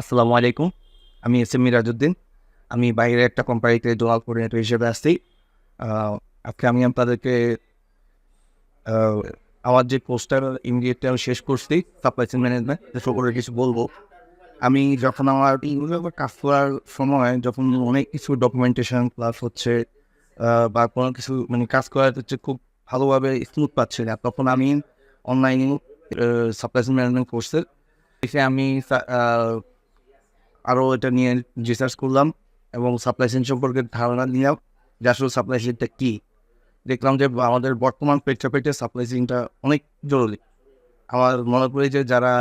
আসসালামু আলাইকুম। আমি এস এম মিরাজউদ্দিন। আমি বাইরে একটা কোম্পানিতে জোনাল কোঅর্ডিনেটর হিসেবে আসছি আজকে আমি আপনাদেরকে আমার যে পোস্টার ইমিডিয়েটলি আমি শেষ করছি, সাপ্লাই চেন ম্যানেজমেন্ট সম্পর্কে কিছু বলব। আমি যখন আমার কাজ করার সময়, যখন অনেক কিছু ডকুমেন্টেশন প্লাস হচ্ছে বা কোনো কিছু মানে কাজ করার হচ্ছে খুব ভালোভাবে স্মুথ পাচ্ছি না, তখন আমি অনলাইনে সাপ্লাই চেন ম্যানেজমেন্ট কোর্সে এসে আমি আরও এটা নিয়ে রিসার্চ করলাম এবং সাপ্লাই চেন সম্পর্কে ধারণা নিলাম যে আসলে সাপ্লাই চেনটা কী। দেখলাম যে আমাদের বর্তমান প্রেক্ষাপটে সাপ্লাই চেনটা অনেক জরুরি। আমার মনে করি যে যারা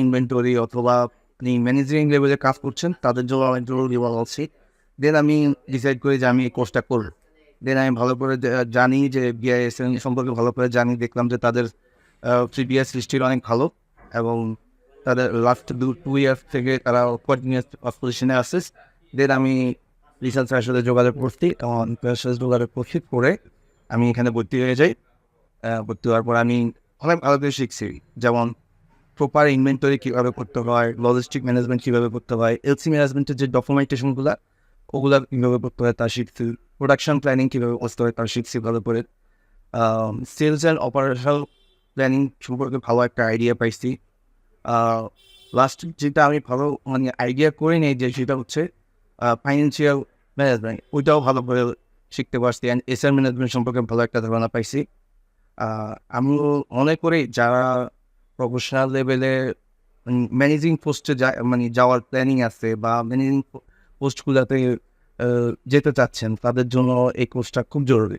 ইনভেন্টরি অথবা আপনি ম্যানেজিং লেভেলে কাজ করছেন, তাদের জন্য অনেক জরুরি বলা উচিত দেন আমি ডিসাইড করি যে আমি এই কোর্সটা করব। দেন আমি ভালো করে জানি যে বিআইএস সম্পর্কে ভালো করে জানি, দেখলাম যে তাদের প্রিভিয়াস হিস্ট্রি অনেক ভালো এবং তাদের লাস্ট দু টু ইয়ার্স থেকে তারা কন্টিনিউয়াস পজিশনে আসে দেন আমি রিসার্চের সাথে যোগাযোগ করছি তার সাথে যোগাযোগ করছি, করে আমি এখানে ভর্তি হয়ে যাই। ভর্তি হওয়ার পর আমি অনেক ভালো করে শিখছি, যেমন প্রপার ইনভেন্টরি কীভাবে করতে হয় লজিস্টিক ম্যানেজমেন্ট কীভাবে করতে হয় এলসি ম্যানেজমেন্টের যে ডকুমেন্টেশনগুলো ওগুলা কীভাবে করতে হয় তা শিখছি প্রোডাকশন প্ল্যানিং কীভাবে করতে হয় তা শিখছি ভালো করে। সেলস অ্যান্ড অপারেশনাল প্ল্যানিং সম্পর্কে ভালো একটা আইডিয়া পাইছি। লাস্ট যেটা আমি ভালো মানে আইডিয়া করে নিই যে সেটা হচ্ছে ফাইন্যান্সিয়াল ম্যানেজমেন্ট ওইটাও ভালো করে শিখতে পারছি অ্যান্ড এসআর ম্যানেজমেন্ট সম্পর্কে ভালো একটা ধারণা পাইছি। আমিও মনে করি যারা প্রফেশনাল লেভেলে ম্যানেজিং পোস্টে যা মানে যাওয়ার প্ল্যানিং আছে বা ম্যানেজিং পোস্টগুলোতে যেতে চাচ্ছেন, তাদের জন্য এই কোর্সটা খুব জরুরি।